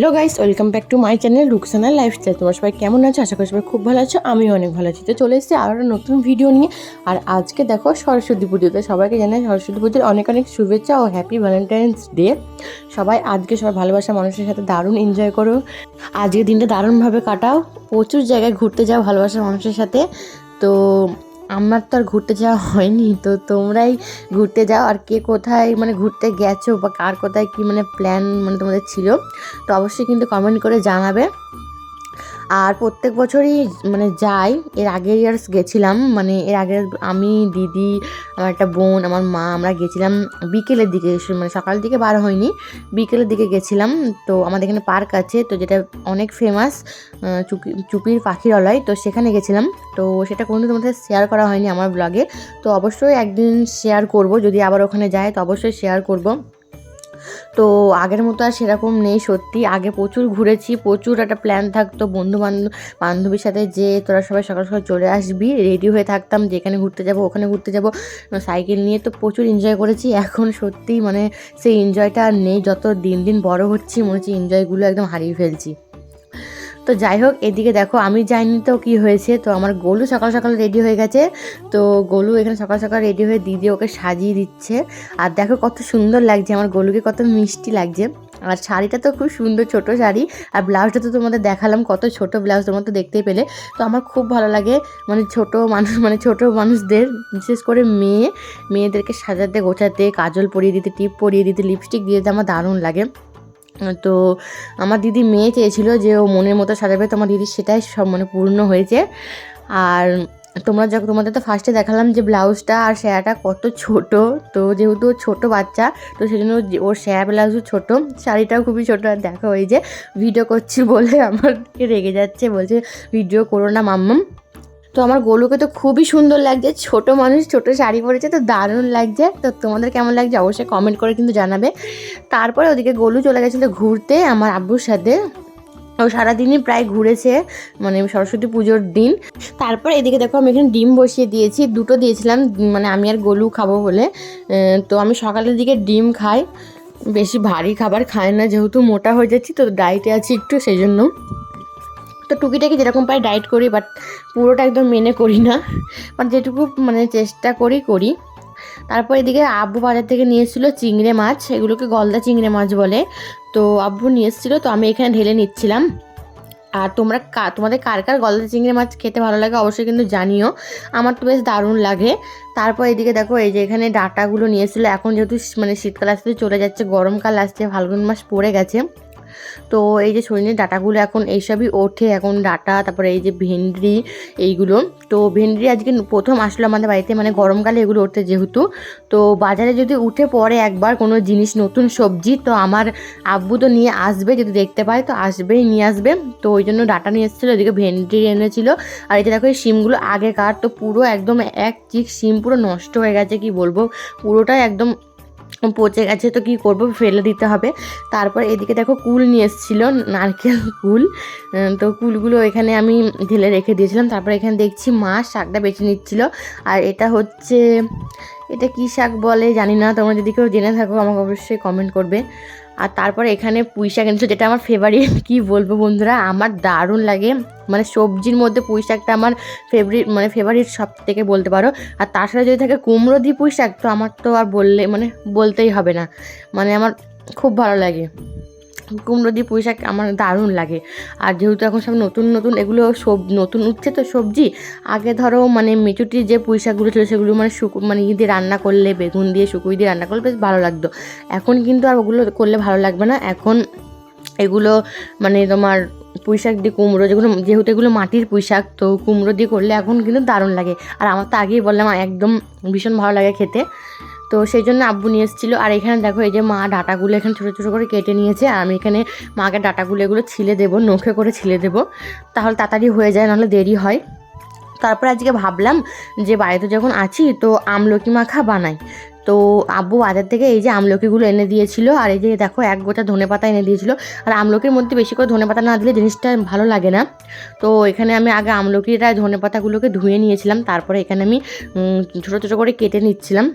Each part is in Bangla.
Hello guys, welcome back to my channel Ruksana lifestyle. তোমার সবাই কেমন আছো? আশা করি সবাই খুব ভালো আছো, আমিও অনেক ভালো আছি। তো চলে এসেছি আরও নতুন ভিডিও নিয়ে। আর আজকে দেখো সরস্বতী পুজোতে সবাইকে জানাই সরস্বতী পুজোর অনেক অনেক শুভেচ্ছা ও হ্যাপি ভ্যালেন্টাইন্স ডে সবাই আজকে সবাই ভালোবাসা, মানুষের সাথে দারুণ এনজয় করো। আজকের দিনটা দারুণভাবে কাটাও, প্রচুর জায়গায় ঘুরতে যাও ভালোবাসার মানুষের সাথে। তো আমার তো আর ঘুরতে যাওয়া হয়নি, তো তোমরাই ঘুরতে যাও আর কে কোথায় মানে ঘুরতে গেছো বা কার কোথায় কী মানে প্ল্যান মানে তোমাদের ছিল, তো অবশ্যই কিন্তু কমেন্ট করে জানাবে। আর প্রত্যেক বছরই মানে যাই, এর আগের ইয়ার্স গেছিলাম মানে এর আগে আমি, দিদি, আমার একটা বোন, আমার মা, আমরা গেছিলাম বিকেলের দিকে মানে সকালের দিকে বার হয়নি, বিকেলের দিকে গেছিলাম। তো আমাদের এখানে পার্ক আছে, তো যেটা অনেক ফেমাস চুপি চুপির পাখিরালয় তো সেখানে গেছিলাম। তো সেটা কোনো তোমাদের শেয়ার করা হয়নি আমার ব্লগে তো অবশ্যই একদিন শেয়ার করব, যদি আবার ওখানে যায়, তো অবশ্যই শেয়ার করব। তো আগের মতো আর সেরকম নেই সত্যি। আগে প্রচুর ঘুরেছি, প্রচুর একটা প্ল্যান থাকতো বন্ধু বান্ধব বান্ধবীর সাথে যে তোরা সবাই সকাল সকাল চলে আসবি রেডি হয়ে থাকতাম যেখানে ঘুরতে যাব, ওখানে ঘুরতে যাব। সাইকেল নিয়ে তো প্রচুর এনজয় করেছি। এখন সত্যি মানে সেই এনজয়টা আর নেই। যত দিন দিন বড় হচ্ছি, মনে হচ্ছে এনজয়গুলো একদম হারিয়ে ফেলছি। তো যাই হোক, এদিকে দেখো, আমি যাইনি তো কি হয়েছে। তো আমার গোলু সকাল সকাল রেডি হয়ে গেছে। তো গোলু এখানে সকাল সকাল রেডি হয়ে দিদি ওকে সাজিয়ে দিচ্ছে। আর দেখো কত সুন্দর লাগছে, আমার গোলুকে কত মিষ্টি লাগছে। আর শাড়িটা তো খুব সুন্দর ছোট শাড়ি। আর ব্লাউজটা তো তোমাদের দেখালাম, কত ছোট ব্লাউজ তোমার তো দেখতেই পেলে। তো আমার খুব ভালো লাগে মানে ছোট মানুষ মানে ছোট মানুষদের, বিশেষ করে মেয়ে, মেয়েদেরকে সাজাতে গোছাতে, কাজল পরিয়ে দিতে, টিপ পরিয়ে দিতে লিপস্টিক দিয়ে দিতে আমার দারুণ লাগে। তো আমার দিদি মেয়ে চেয়েছিল যে ও মনের মতো সাজাবে, তো আমার দিদির সেটাই সব মানে পূর্ণ হয়েছে। আর তোমরা যখন, তোমাদের তো ফার্স্টে দেখালাম যে ব্লাউজটা আর স্যারাটা কত ছোট, তো যেহেতু ছোটো বাচ্চা, তো সেই জন্য ওর স্যারা ব্লাউজও ছোটো, শাড়িটাও খুবই ছোটো। আর দেখো যে ভিডিও করছি বলে আমাকে রেগে যাচ্ছে, বলছে ভিডিও করো না, মাম্মাম। তো আমার গোলুকে তো খুবই সুন্দর লাগছে। ছোট মানুষ, ছোট শাড়ি পরেছে, তো দারুণ লাগছে। তো তোমাদের কেমন লাগছে অবশ্যই কমেন্ট করে কিন্তু জানাবে। তারপরে ওদিকে গোলু চলে গেছিল ঘুরতে আমার আব্বুর সাথে। ও সারাদিনই প্রায় ঘুরেছে মানে সরস্বতী পুজোর দিন। তারপর এদিকে দেখো আমি এখানে ডিম বসিয়ে দিয়েছি, দুটো দিয়েছিলাম মানে আমি আর গোলু খাব বলে। তো আমি সকালের দিকে ডিম খাই, বেশি ভারী খাবার খাই না, যেহেতু মোটা হয়ে যাচ্ছি, তো ডায়েটে আছি একটু, সেই জন্য। তো টুকিটাকি যেরকম পাই ডায়েট করি বাট পুরোটা একদম মেনে করি না। বাট যেটুকু মানে চেষ্টা করি করি। তারপর এদিকে আব্বু বাজার থেকে নিয়ে এসেছিল চিংড়ে মাছ, এগুলোকে গলদা চিংড়ে মাছ বলে। তো আব্বু নিয়ে এসেছিল, তো আমি এখানে ঢেলে নিচ্ছিলাম। আর তোমরা তোমাদের কার কার গলদা চিংড়ি মাছ খেতে ভালো লাগে অবশ্যই কিন্তু জানিও। আমার তো বেশ দারুণ লাগে। তারপর এদিকে দেখো, এই যে এখানে ডাটাগুলো নিয়েছিল এখন যেহেতু মানে শীতকাল আসতে চলে যাচ্ছে, গরমকাল আসছে, ফাল্গুন মাস পড়ে গেছে। তো এই যে সজনের ডাটাগুলো এখন এইসবই ওঠে, এখন ডাটা, তারপরে এই যে ভেন্ডি এইগুলো। তো ভেন্ডি আজকে প্রথম আসলো আমাদের বাড়িতে মানে গরমকালে এগুলো ওঠে যেহেতু। তো বাজারে যদি উঠে পড়ে একবার কোনো জিনিস, নতুন সবজি, তো আমার আব্বু তো নিয়ে আসবে, যদি দেখতে পায় তো আসবেই, নিয়ে আসবে। তো ওই জন্য ডাটা নিয়ে এসেছিল ওইদিকে ভেন্ডি এনেছিল। আর এই যে দেখো এই শিমগুলো আগেকার, তো পুরো একদম এক চিক শিম, পুরো নষ্ট হয়ে গেছে, কি বলব? পুরোটাই একদম পচে গেছে, তো কি করব? ফেলে দিতে হবে। তারপর এদিকে দেখো কুল নিয়ে এসেছিল, নারকেল কুল। তো কুলগুলো এখানে আমি ঢেলে রেখে দিয়েছিলাম। তারপর এখানে দেখছি মা শাকটা বেছে নিচ্ছিল। আর এটা হচ্ছে, এটা কী শাক বলে জানি না। তোমরা যদি কেউ জেনে থাকো, আমাকে অবশ্যই কমেন্ট করবে। আর তারপরে এখানে পুঁই শাক এনেছো, যেটা আমার ফেভারিট কি বলব বন্ধুরা? আমার দারুণ লাগে। মানে সবজির মধ্যে পুঁই শাকটা আমার ফেভারিট মানে ফেভারিট সব থেকে বলতে পারো। আর তার সাথে যদি থাকে কুমড়ো দিয়ে পুঁই শাক, তো আমার তো আর বললে মানে বলতেই হবে না। মানে আমার খুব ভালো লাগে। কুমড়ো দিয়ে পুঁই শাক আমার দারুণ লাগে। আর যেহেতু এখন সব নতুন নতুন, এগুলো সব নতুন উঠছে তো সবজি, আগে ধরো মানে মেচুটির যে পুঁই শাকগুলো ছিল সেগুলো মানে শুকু মানে দিয়ে রান্না করলে, বেগুন দিয়ে, শুকুই দিয়ে রান্না করলে বেশ ভালো লাগতো। এখন কিন্তু আর ওগুলো করলে ভালো লাগবে না। এখন এগুলো মানে তোমার পুঁই শাক দিয়ে কুমড়ো যেগুলো, যেহেতু এগুলো মাটির পুঁই শাক, তো কুমড়ো দিয়ে করলে এখন কিন্তু দারুণ লাগে। আর আমার তো আগেই বললাম, একদম ভীষণ ভালো লাগে খেতে। তো সেই জন্য আব্বু নিয়ে এসেছিল। আর এখানে দেখো এই যে মা ডাটাগুলো এখানে ছোটো ছোটো করে কেটে নিয়েছে। আর আমি এখানে মাকে ডাটাগুলো এগুলো ছিলে দেবো, নখে করে ছিলে দেবো। তাহলে তাড়াতাড়ি হয়ে যায়, নাহলে দেরি হয়। তারপরে আজকে ভাবলাম যে বাড়িতে যখন আছি তো আমলকি মাখা বানাই তো আব্বু বাজার থেকে এই যে আমলকিগুলো এনে দিয়েছিল আর এই যে দেখো এক গোটা ধনে পাতা এনে দিয়েছিল। আর আমলকির মধ্যে বেশি করে ধনে পাতা না দিলে জিনিসটা ভালো লাগে না। তো এখানে আমি আগে আমলকিটা ধনে পাতাগুলোকে ধুয়ে নিয়েছিলাম। তারপরে এখানে আমি ছোটো ছোটো করে কেটে নিচ্ছিলাম।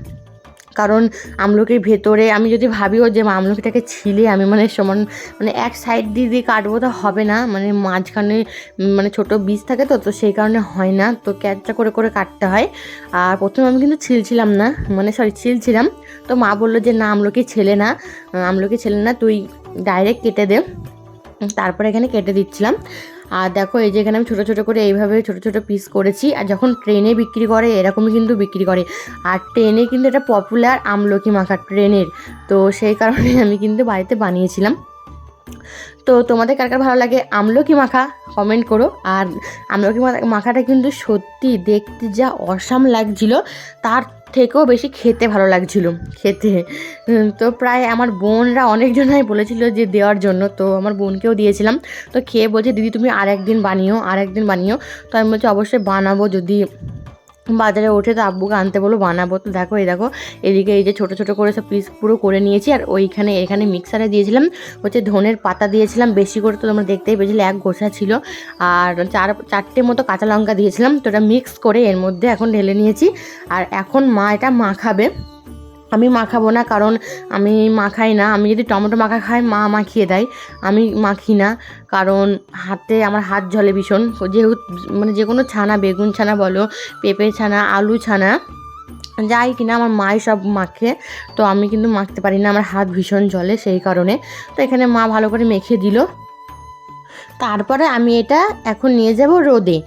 কারণ আমলকির ভেতরে আমি যদি ভাবিও যে আমলকিটাকে ছিলে আমি মানে সমান মানে এক সাইড দিয়ে দিয়ে কাটবো তো হবে না মানে মাঝখানে মানে ছোট বীজ থাকে তো তো সেই কারণে হয় না। তো ক্যাচটা করে করে কাটতে হয়। আর প্রথমে আমি কিন্তু ছিলছিলাম না মানে সরি ছিলছিলাম। তো মা বলল যে, না, আমলকি ছেলে না আমলকি ছেলে না, তুই ডাইরেক্ট কেটে দে। তারপরে এখানে কেটে দিচ্ছিলাম। আর দেখো, এই যে এখানে আমি ছোটো ছোটো করে এইভাবে ছোটো ছোটো পিস করেছি। আর যখন ট্রেনে বিক্রি করে, এরকমই কিন্তু বিক্রি করে। আর ট্রেনে কিন্তু এটা পপুলার আমলকি মাখা ট্রেনের তো সেই কারণে আমি কিন্তু বাড়িতে বানিয়েছিলাম। তো তোমাদের কার কার ভালো লাগে আমলকি মাখা? কমেন্ট করো। আর আমলকি মাখাটা কিন্তু সত্যি দেখতে যা অসাম লাগছিল, তার থেকেও বেশি খেতে ভালো লাগছিল, খেতে। তো প্রায় আমার বোনরা অনেকজনাই বলেছিল যে দেওয়ার জন্য, তো আমার বোনকেও দিয়েছিলাম। তো খেয়ে বলছে, দিদি, তুমি আর একদিন বানিও আর একদিন বানিও। তো আমি বলছি, অবশ্যই বানাবো যদি বাজারে ওঠে তো আব্বুকে আনতে বলো বানাবো তো। দেখো, এই দেখো, এদিকে এই যে ছোটো ছোটো করে সব পিস পুরো করে নিয়েছি। আর ওইখানে, এখানে মিক্সারে দিয়েছিলাম, হচ্ছে ধনের পাতা দিয়েছিলাম, বেশি করে তো তোমরা দেখতেই পেয়েছিলে, এক গোছা ছিল। আর চার, চারটে মতো কাঁচা লঙ্কা দিয়েছিলাম, তো এটা মিক্স করে এর মধ্যে এখন ঢেলে নিয়েছি। আর এখন মা এটা মাখাবে। আমি মাখাবো না, কারণ আমি মাখাই না। আমি যদি টমেটো মাখা খাই, মা মাখিয়ে দেয়। আমি মাখি না, কারণ হাতে আমার হাত ঝলে ভীষণ। যেহেতু মানে যে কোনো ছানা, বেগুন ছানা বলো, পেঁপে ছানা, আলু ছানা, যাই কিনা, আমার মাই সব মাখে। তো আমি কিন্তু মাখতে পারি না, আমার হাত ভীষণ জলে সেই কারণে। তো এখানে মা ভালো করে মেখে দিল। তারপরে আমি এটা এখন নিয়ে যাব রোদে।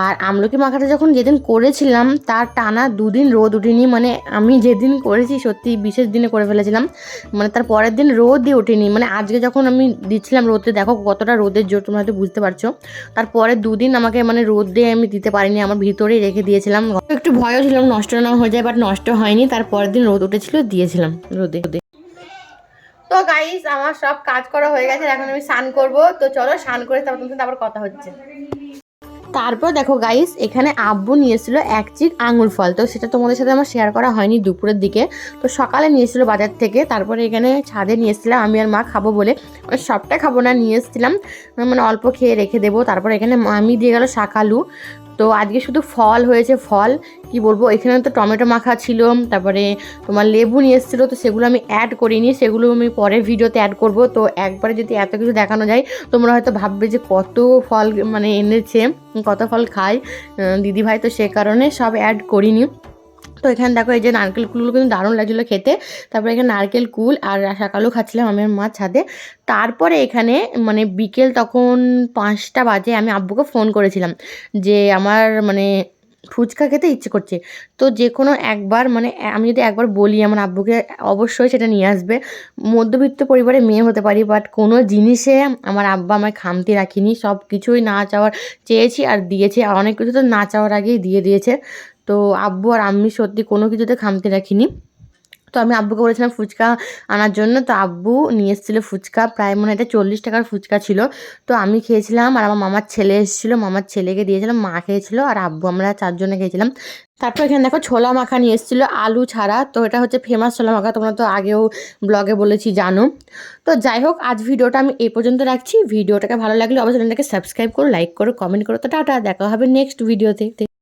আর আমলকি মাখাটা যখন যেদিন করেছিলাম, তার টানা দুদিন রোদ উঠেনি মানে আমি যেদিন করেছি সত্যি বিশেষ দিনে করে ফেলেছিলাম। মানে তার পরের দিন রোদই ওঠেনি। মানে আজকে যখন আমি দিচ্ছিলাম রোদে, দেখো কতটা রোদের জোর, তোমরা হয়তো বুঝতে পারছ। তারপরে দুদিন আমাকে মানে রোদে আমি দিতে পারিনি, আমার ভিতরেই রেখে দিয়েছিলাম। একটু ভয়ও ছিলাম নষ্ট না হয়ে যায় বাট নষ্ট হয়নি। তার পরের দিন রোদ উঠেছিল, দিয়েছিলাম রোদে রোদে। তো গাইস আমার সব কাজ করা হয়ে গেছে, এখন আমি স্নান করব। তো চলো স্নান করে তারপর তোমার আবার কথা হচ্ছে। তারপর দেখো গাইস এখানে আব্বু নিয়ে এসেছিল এক চিক আঙুর ফল। তো সেটা তোমাদের সাথে আমার শেয়ার করা হয়নি দুপুরের দিকে। তো সকালে নিয়ে এসেছিল বাজার থেকে, তারপরে এখানে ছাদে নিয়ে এসেছিলাম আমি আর মা খাব বলে। মানে সবটা খাব না, নিয়ে এসেছিলাম। মানে অল্প খেয়ে রেখে দেবো। তারপর এখানে মামি দিয়ে গেল শাকালু তো আজকে শুধু ফল হয়েছে, ফল, কি বলব? এখানে তো টমেটো মাখা ছিল, তারপরে তোমার লেবু নিয়ে এসেছিল, তো সেগুলো আমি অ্যাড করিনি, সেগুলো আমি পরের ভিডিওতে অ্যাড করব। তো একবারে যদি এত কিছু দেখানো যায়, তোমরা হয়তো ভাববে যে কত ফল মানে এনেছে, কত ফল খায় দিদিভাই তো সে কারণে সব অ্যাড করিনি। তো এখানে দেখো এই যে নারকেল কুলগুলো কিন্তু দারুণ লাগছিল খেতে। তারপরে এখানে নারকেল কুল আর সকালেও খাচ্ছিলাম আমি আর মা ছাদে। তারপরে এখানে মানে বিকেল তখন পাঁচটা বাজে আমি আব্বুকে ফোন করেছিলাম যে আমার মানে ফুচকা খেতে ইচ্ছে করছে। তো যে কোনো একবার মানে আমি যদি একবার বলি আমার আব্বুকে অবশ্যই সেটা নিয়ে আসবে। মধ্যবিত্ত পরিবারে মেয়ে হতে পারি বাট কোনো জিনিসে আমার আব্বা আমায় খামতি রাখিনি। সব কিছুই না চাওয়ার চেয়েছি আর দিয়েছে। আর অনেক কিছু তো না চাওয়ার আগেই দিয়ে দিয়েছে। তো আব্বু আর আমি সত্যি কোনো কিছুতে খামতি রাখিনি। তো আমি আব্বুকে বলেছিলাম ফুচকা আনার জন্য, তো আব্বু নিয়ে এসেছিল ফুচকা, প্রায় মনে এটা চল্লিশ টাকার ফুচকা ছিল। তো আমি খেয়েছিলাম আর আমার মামার ছেলে এসেছিল, মামার ছেলেকে দিয়েছিলাম, মা খেয়েছিলো আর আব্বু, আমরা চারজনে খেয়েছিলাম। তারপর এখানে দেখো ছোলা মাখা নিয়ে এসেছিল, আলু ছাড়া, তো এটা হচ্ছে ফেমাস ছোলা মাখা, তোমরা তো আগেও ব্লগে বলেছি, জানো। তো যাই হোক, আজ ভিডিওটা আমি এই পর্যন্ত রাখছি। ভিডিওটাকে ভালো লাগলে অবশ্যই চ্যানেলটাকে সাবস্ক্রাইব করো লাইক করো কমেন্ট করো, তো টাটা, দেখা হবে নেক্সট ভিডিওতে